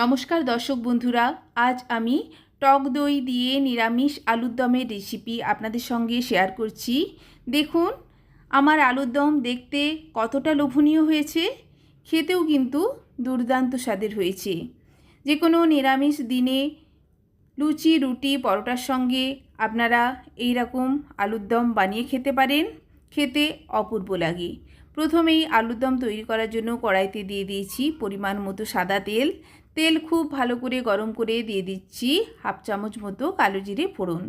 নমস্কার দর্শক বন্ধুরা, আজ আমি টক দই দিয়ে নিরামিষ আলুর দমের রেসিপি আপনাদের সঙ্গে শেয়ার করছি। দেখুন, আমার আলুর দম দেখতে কতটা লোভনীয় হয়েছে, খেতেও কিন্তু দুর্দান্ত স্বাদের হয়েছে। যে কোনো নিরামিষ দিনে লুচি, রুটি, পরোটার সঙ্গে আপনারা এই রকম আলুর দম বানিয়ে খেতে পারেন। খেতে অপূর্ব লাগে। প্রথমেই আলুর দম তৈরি করার জন্য কড়াইতে দিয়ে দিয়েছি পরিমাণ মতো সাদা তেল তেল খুব ভালো করে গরম করে দিয়ে দিচ্ছি হাফ চামচ মতো কালো জিরে ফোড়ন।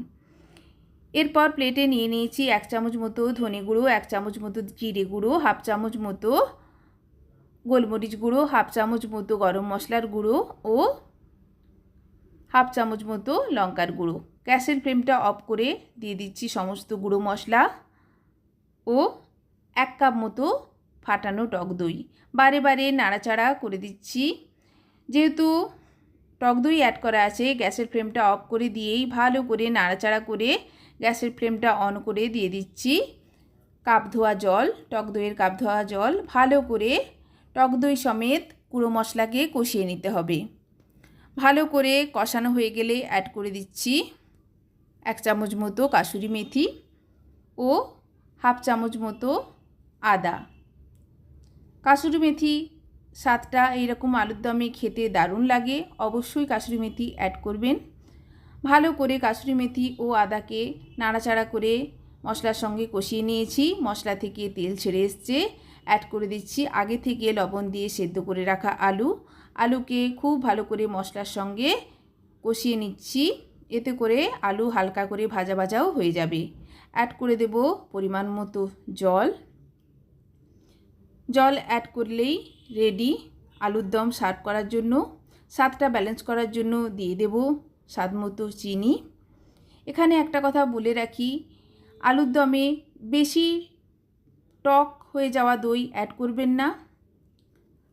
এরপর প্লেটে নিয়ে নিয়েছি এক চামচ মতো ধনে গুঁড়ো, এক চামচ মতো জিরে গুঁড়ো, হাফ চামচ মতো গোলমরিচ গুঁড়ো, হাফ চামচ মতো গরম মশলার গুঁড়ো ও হাফ চামচ মতো লঙ্কার গুঁড়ো। গ্যাসের ফ্লেমটা অফ করে দিয়ে দিচ্ছি সমস্ত গুঁড়ো মশলা ও এক কাপ মতো ফাটানো টক দই। বারে বারে নাড়াচাড়া করে দিচ্ছি। যেহেতু টক দই অ্যাড করা আছে, গ্যাসের ফ্লেমটা অফ করে দিয়েই ভালো করে নাড়াচাড়া করে গ্যাসের ফ্লেমটা অন করে দিয়ে দিচ্ছি। কাপ ধোয়া জল, টক দইয়ের কাপ ধোয়া জল, ভালো করে টক দই সমেত গুঁড়ো মশলাকে কষিয়ে নিতে হবে। ভালো করে কষানো হয়ে গেলে অ্যাড করে দিচ্ছি এক চামচ মতো কাসুরি মেথি ও হাফ চামচ মতো আদা। কাসুরি মেথি স্বাদটা এইরকম আলুর দমে খেতে দারুণ লাগে। অবশ্যই কাসুরি মেথি অ্যাড করবেন। ভালো করে কাসুরি মেথি ও আদাকে নাড়াচাড়া করে মশলার সঙ্গে কষিয়ে নিয়েছি। মশলা থেকে তেল ছেড়ে এসছে। অ্যাড করে দিচ্ছি আগে থেকে লবণ দিয়ে সেদ্ধ করে রাখা আলু। আলুকে খুব ভালো করে মশলার সঙ্গে কষিয়ে নিচ্ছি। এতে করে আলু হালকা করে ভাজা ভাজাও হয়ে যাবে। অ্যাড করে দেব পরিমাণ মতো জল। জল অ্যাড করলেই রেডি আলুর দম সার্ভ করার জন্য, স্বাদটা ব্যালেন্স করার জন্য দিয়ে দেব স্বাদ মতো চিনি। এখানে একটা কথা বলে রাখি, আলুর দমে বেশি টক হয়ে যাওয়া দই অ্যাড করবেন না।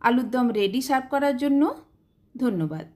আলুর দম রেডি সার্ভ করার জন্য ধন্যবাদ।